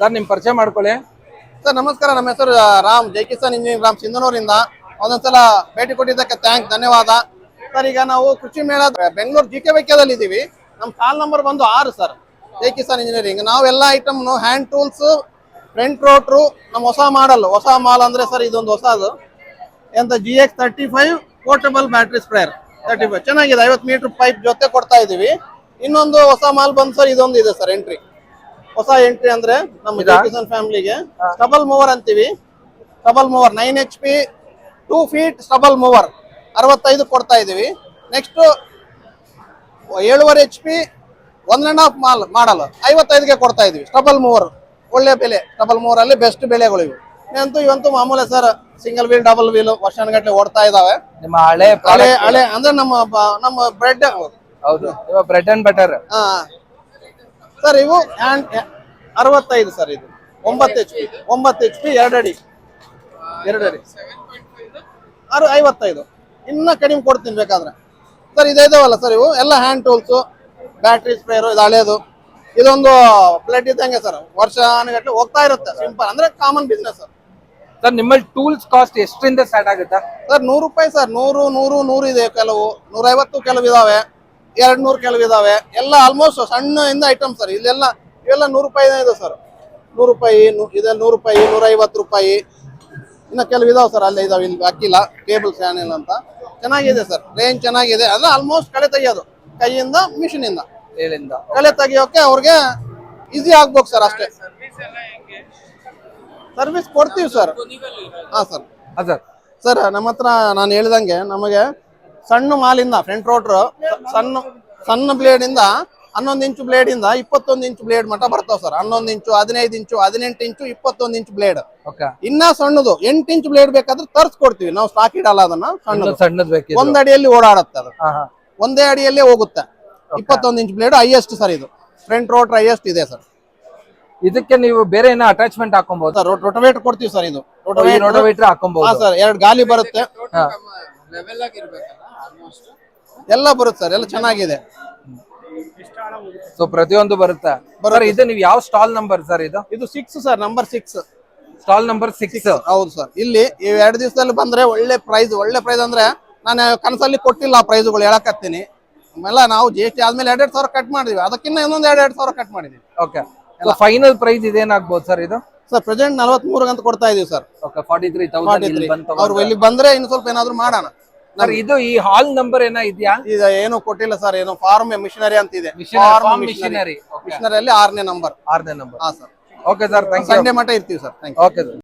Sir, ನಿಮ್ ಪರಿಚಯ ಮಾಡ್ಕೊಳ್ಳಿ. ಸರ್, ನಮಸ್ಕಾರ. ನಮ್ಮ ಹೆಸರು ರಾಮ್, ಜೈ ಕಿಸಾನ್ ಇಂಜಿನಿಯರಿಂಗ್, ರಾಮ್ ಸಿಂಧನೂರಿಂದ. ಒಂದೊಂದ್ಸಲ ಭೇಟಿ ಕೊಟ್ಟಿದ್ದಕ್ಕೆ ಥ್ಯಾಂಕ್ ಧನ್ಯವಾದ. ಸರ್, ಈಗ ನಾವು ಕೃಷಿ ಮೇಳ, ಬೆಂಗಳೂರು ಜಿ ಕೆ ವೈಕ್ಯದಲ್ಲಿ ಇದ್ದೀವಿ ನಮ್ಮ ಸಾಲ್ ನಂಬರ್ ಬಂದು ಆರು, ಸರ್. ಜೈ ಕಿಸಾನ್ ಇಂಜಿನಿಯರಿಂಗ್. ನಾವೆಲ್ಲ ಐಟಮ್ನು ಹ್ಯಾಂಡ್ ಟೂಲ್ಸ್, ಫ್ರಂಟ್ ರೋಟ್ರು ನಮ್ಮ ಹೊಸ ಮಾಡಲ್. ಹೊಸ ಮಾಲ್ ಅಂದ್ರೆ, ಸರ್, ಇದೊಂದು ಹೊಸದು. ಎಂತ G X thirty five portable battery sprayer thirty five ಚೆನ್ನಾಗಿದೆ. ಐವತ್ತು ಮೀಟರ್ ಪೈಪ್ ಜೊತೆ ಕೊಡ್ತಾ ಇದ್ದೀವಿ ಇನ್ನೊಂದು ಹೊಸ ಮಾಲ್ ಬಂದು, ಸರ್ ಇದೊಂದು ಇದೆ ಸರ್ ಎಂಟ್ರಿ ಹೊಸ ಎಂಟ್ರಿ ಅಂದ್ರೆ ನಮ್ಮ? ಕಿಸಾನ್ ಫ್ಯಾಮಿಲಿಗೆ ಸ್ಟಬಲ್ ಮೂವರ್ ಅಂತೀವಿ. Stubble mower nine H P two feet stubble mower ಅರವತ್ತೈದು ಕೊಡ್ತಾ ಇದೀವಿ ನೆಕ್ಸ್ಟ್ ಏಳುವರೆ H P one and half mall model. ಐವತ್ತೈದಕ್ಕೆ ಕೊಡ್ತಾ ಇದೀವಿ ಸ್ಟಬಲ್ ಮೂವರ್ ಒಳ್ಳೆ ಬೆಲೆ. ಸ್ಟಬಲ್ ಮೂವರ್ ಅಲ್ಲಿ ಬೆಸ್ಟ್ ಬೆಲೆಗಳು ಇವು. ಅಂತೂ ಇವಂತೂ ಮಾಮೂಲೆ sir single wheel double wheel ವರ್ಷಾನುಗಟ್ಟಲೆ ಓಡ್ತಾ ಇದಾವೆ. ನಿಮ್ಮ ಹಳೆ ಹಳೆ ಹಳೆ ಅಂದ್ರೆ ನಮ್ಮ ನಮ್ಮ ಬ್ರೆಡ್ ಹೌದು. ಬ್ರೆಡ್ ಅಂಡ್ ಬಟರ್ ಸರ್ ಇವು ಹ್ಯಾಂಡ್ ಅರವತ್ತೈದು ಸರ್ ಇದು. ಒಂಬತ್ತು ಎಚ್ ಪಿ ಒಂಬತ್ತು ಎಚ್ ಪಿ ಎರಡು ಅಡಿ. ಎರಡು ಅಡಿ. ಅರು ಐವತ್ತೈದು. ಇನ್ನೂ ಕಡಿಮೆ ಕೊಡ್ತೀನಿ ಬೇಕಾದ್ರೆ. ಸರ್ ಇದೆ ಇದಾವಲ್ಲ ಸರ್ ಇವು? ಎಲ್ಲ ಹ್ಯಾಂಡ್ ಟೂಲ್ಸು ಬ್ಯಾಟ್ರಿ ಸ್ಪ್ರೇರು ಇದು ಹಳೇದು. ಇದೊಂದು ಪ್ಲೇಟ್ ಇದ್ದಂಗೆ ಸರ್ ವರ್ಷ ಗಟ್ಟಲೆ ಹೋಗ್ತಾ ಇರುತ್ತೆ. ಸಿಂಪಲ್ ಅಂದ್ರೆ ಕಾಮನ್ ಬಿಸ್ನೆಸ್ ಸರ್ ಸರ್ ನಿಮ್ಮಲ್ಲಿ ಟೂಲ್ಸ್ ಕಾಸ್ಟ್ ಎಷ್ಟರಿಂದ ಸ್ಟಾರ್ಟ್ ಆಗುತ್ತಾ? ಸರ್ ನೂರು ರೂಪಾಯಿ ಸರ್. ನೂರು ನೂರು ನೂರು ಇದೆ ಕೆಲವು. ನೂರೈವತ್ತು ಕೆಲವು ಇದಾವೆ. ಎರಡು ನೂರು ಕೆಲವು ಇದಾವೆ. ಎಲ್ಲ ಆಲ್ಮೋಸ್ಟ್ ಸಣ್ಣ ಇಂದ ಐಟಮ್ ಸರ್. ಇಲ್ಲೆಲ್ಲ ಇವೆಲ್ಲ ನೂರು ರೂಪಾಯಿನೇ ಇದೆ ಸರ್. ನೂರು ರೂಪಾಯಿ ಇದೆ ನೂರು ರೂಪಾಯಿ ನೂರೈವತ್ತು ರೂಪಾಯಿ. ಇನ್ನು ಕೆಲವು ಇದಾವೆ ಸರ್ ಅಲ್ಲೇ ಇದಾವೆ. ಇಲ್ಲಿ ಬಾಕಿಲ್ಲ ಟೇಬಲ್ ಫ್ಯಾನ್ ಇಲ್ಲ ಅಂತ. ಚೆನ್ನಾಗಿದೆ ಸರ್. ರೇಂಜ್ ಚೆನ್ನಾಗಿದೆ. ಅಲ್ಲ ಆಲ್ಮೋಸ್ಟ್ ಕಳೆ ತೆಗಿಯೋದು. ಕೈಯಿಂದ ಮಿಷಿನ್ ಇಂದ. ಹೇಳಿಂದ ಕಳೆ ತೆಗಿಯೋಕೆ ಅವ್ರಿಗೆ ಈಸಿ ಆಗ್ಬೇಕು ಸರ್ ಅಷ್ಟೇ. ಸರ್ವಿಸ್ ಕೊಡ್ತೀವಿ ಸರ್. ಹಾ ಸರ್. ಹಾ ಸರ್. ಸರ್ ನಮ್ಮ ಹತ್ರ ನಾನು ಹೇಳಿದಂಗೆ ನಮಗೆ ಸಣ್ಣ ಮಾಲಿಂದ ಫ್ರಂಟ್ ರೋಟ್ರು ಸಣ್ಣ ಸಣ್ಣ ಬ್ಲೇಡ್ ಇಂದ ಹನ್ನೊಂದು ಇಂಚು ಬ್ಲೇಡ್ ಇಂದ ಇಪ್ಪತ್ತೊಂದು ಇಂಚು ಬ್ಲೇಡ್ ಮಟ್ಟ ಬರ್ತಾವ ಸರ್ ಹನ್ನೊಂದು ಇಂಚು ಹದಿನೈದು ಇಂಚು ಹದಿನೆಂಟು ಇಂಚು ಇಪ್ಪತ್ತೊಂದು ಇಂಚು ಬ್ಲೇಡ್ ಓಕೆ ಇನ್ನ ಸಣ್ಣದು ಎಂಟು ಇಂಚು ಬ್ಲೇಡ್ ಬೇಕಾದ್ರೆ ತರ್ಸ್ಕೊಡ್ತೀವಿ. ನಾವು ಸ್ಟಾಕ್ ಇಡಲ್ಲ ಅದನ್ನ ಸಣ್ಣದು. ಸಣ್ಣದ್ ಒಂದ್ ಅಡಿಯಲ್ಲಿ ಓಡಾಡುತ್ತೆ ಅದು. ಹಾ ಹಾ. ಒಂದೇ ಅಡಿಯಲ್ಲೇ ಹೋಗುತ್ತೆ. ಇಪ್ಪತ್ತೊಂದು ಇಂಚು ಬ್ಲೇಡ್ ಹೈಯೆಸ್ಟ್ ಸರ್ ಇದು. ಫ್ರಂಟ್ ರೋಟ್ರ್ ಹೈಯೆಸ್ಟ್ ಇದೆ ಸರ್ ಇದಕ್ಕೆ ನೀವು ಬೇರೆ ಏನೋ ಅಟ್ಯಾಚ್ಮೆಂಟ್ ಹಾಕೊಬಹುದು ಸರ್ ರೋಟೋವೇಟರ್ ಕೊಡ್ತೀವಿ ಸರ್ ಇದು. ರೋಟೋವೇಟರ್ ಹಾಕೊಬಹುದು ಸರ್ ಎರಡು ಗಾಲಿ ಬರುತ್ತೆ. ಹಾ. ಎಲ್ಲ ಬರುತ್ತೆ ಸರ್ ಎಲ್ಲ ಚೆನ್ನಾಗಿದೆ. ಸೊ ಪ್ರತಿಯೊಂದು ಬರುತ್ತೆ? ಸರ್ ಇದು ನೀವು ಯಾವ ಸ್ಟಾಲ್ ನಂಬರ್ ಸರ್ ಇದು? ಇದು six sir number six stall number six ಹೌದು ಸರ್. ಇಲ್ಲಿ ಈ ಎರಡು ದಿವಸದಲ್ಲಿ ಬಂದ್ರೆ ಒಳ್ಳೆ ಪ್ರೈಸ್ ಒಳ್ಳೆ ಪ್ರೈಸ್ ಅಂದ್ರೆ ನಾನು ಕನಸಲ್ಲಿ ಕೊಟ್ಟಿಲ್ಲ ಆ ಪ್ರೈಸ್ಗಳು ಹೇಳಕತ್ತೀನಿ. ಆಮೇಲೆ ನಾವು ಜಿ ಎಸ್ ಟಿ ಆದ್ಮೇಲೆ ಎರಡೆರಡು ಸಾವಿರ ಕಟ್ ಮಾಡಿದ್ವಿ. ಅದಕ್ಕಿಂತ ಇನ್ನೊಂದು ಎರಡು ಎರಡು ಸಾವಿರ ಕಟ್ ಮಾಡಿದ್ವಿ. ಓಕೆ ಎಲ್ಲ. ಫೈನಲ್ ಪ್ರೈಸ್ ಇದೇನಾಗ್ಬೋದು ಸರ್ ಇದು? ಸರ್ ಪ್ರೆಸೆಂಟ್ ನಲವತ್ಮೂರು ಅಂತ ಕೊಡ್ತಾ ಇದೀವಿ sir. Okay forty three thousand ಅವ್ರು ಇಲ್ಲಿ ಬಂದ್ರೆ ಇನ್ನು ಸ್ವಲ್ಪ ಏನಾದ್ರು ಮಾಡೋಣ. ಸರ್ ಇದು ಈ ಹಾಲ್ ನಂಬರ್ ಏನೋ ಇದೆಯಾ? ಇದು ಏನು ಕೊಟ್ಟಿಲ್ಲ ಸರ್ ಏನು ಫಾರ್ಮ್ ಮಿಷನರಿ ಅಂತ ಇದೆ. ಫಾರ್ಮ್ ಮಿಷನರಿ ಮಿಷನರಿ ಆರನೇ ನಂಬರ್ ಆರನೇ ನಂಬರ್ ಹಾ ಸರ್. ಓಕೆ ಸರ್ ಸಂಡೇ ಮಟ್ಟ ಇರ್ತೀವಿ sir. Thank you okay sir